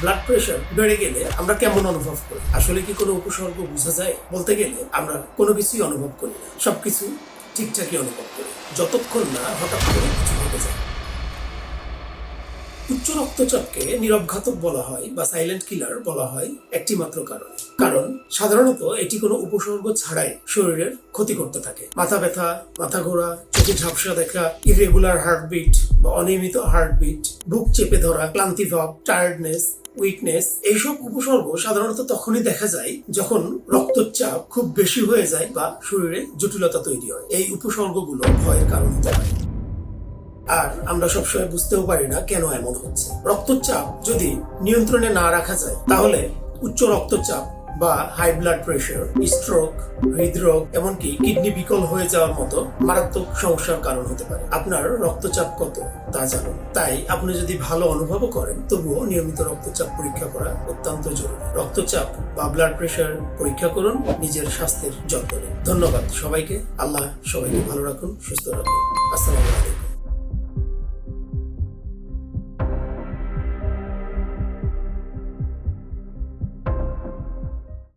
Blood pressure বেড়ে গেলে আমরা কেমন অনুভব করি? আসলে কি কোনো উপসর্গ বোঝা যায়? বলতে গেলে আমরা কোনো কিছুই অনুভব করি না। সবকিছু ঠিকঠাকই অনুভব করি। যতক্ষণ না হঠাৎ করে কিছু ঘটে যায়। উচ্চ রক্তচাপকে নীরবঘাতক বলা হয় বা সাইলেন্ট কিলার বলা হয় একটি মাত্র কারণে। কারণ সাধারণত এটি কোনো উপসর্গ ছাড়াই শরীরের ক্ষতি করতে থাকে। মাথা ব্যথা, মাথা ঘোরা, চোখে ঝাপসা দেখা ইরেগুলার হার্টবিট বা অনিয়মিত হার্টবিট বুক চেপে ধরা ক্লান্তিভাব টায়ার্ডনেস উইকনেস এইসব উপসর্গ সাধারণত তখনই দেখা যায় যখন রক্তচাপ খুব বেশি হয়ে যায় বা শরীরে জটিলতা তৈরি হয়। এই উপসর্গগুলো ভয়ের কারণ হতে পারে। আর আমরা সবসময় বুঝতেও পারি না কেন এমন হচ্ছে। রক্তচাপ যদি নিয়ন্ত্রণে না রাখা যায়, তাহলে উচ্চ রক্তচাপ বা হাই ব্লাড প্রেশার স্ট্রোক হৃদরোগ, এমনকি কিডনি বিকল হয়ে যাওয়ার মতো মারাত্মক সমস্যার কারণ হতে পারে। আপনার রক্তচাপ কত? তা জানুন। তাই আপনি যদি ভালো অনুভবও করেন, তবুও নিয়মিত রক্তচাপ পরীক্ষা করা অত্যন্ত জরুরি। রক্তচাপ বা ব্লাড প্রেশার পরীক্ষা করুন, নিজের স্বাস্থ্যের যত্ন নিন। ধন্যবাদ সবাইকে। আল্লাহ সবাইকে ভালো রাখুন, সুস্থ রাখুন। আসসালামু আলাইকুম।